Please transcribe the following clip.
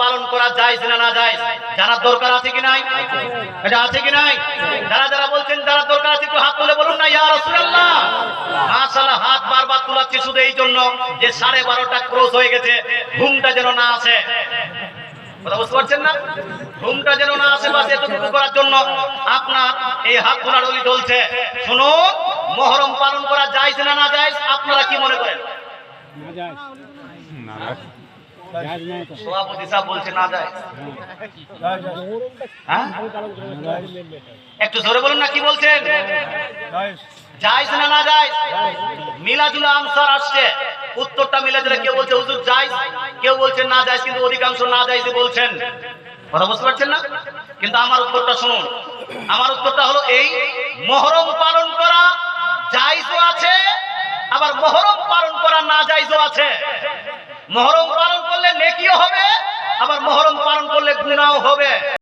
পালন করা যায় না না যায় জানার দরকার আছে কি নাই? এটা আছে কি নাই? যারা যারা বলছেন যারা দরকার আছে একটু হাত তুলে বলুন না, ইয়া রাসূলুল্লাহ। মাশাআল্লাহ, হাত বারবার তুলাচ্ছি শুধু এই জন্য যে সাড়ে বারোটা ক্রস হয়ে গেছে, ঘুমটা যেন না আসে। কথা বুঝতে পারছেন না? ঘুমটা যেন না আসে বাসে এতটুকু করার জন্য আপনার এই হাত তোলার চলছে শুনুন, মহরম পালন করা যায় না না যায় আপনারা কি মনে করেন? সভাপতি সাহেব বলছে না যায়। হ্যাঁ? একটু জোরে বলুন না কি বলছেন? যাইজ না না মিলাদুল আনসার আসছে। উত্তরটা মিলাদুল কেউ বলছে হুজুর কেউ বলছে না কিন্তু অধিকাংশ না যাইজে বলছেন। কথা বুঝতে পারছেন না? কিন্তু আমার উত্তরটা শুনুন। আমার উত্তরটা হলো এই মহরম পালন করা জায়েজও আছে আবার মহরম পালন করা না যাইজও আছে। মহরম পালন করলে নেকিও হবে, আবার মহরম পালন করলে গুণাও হবে।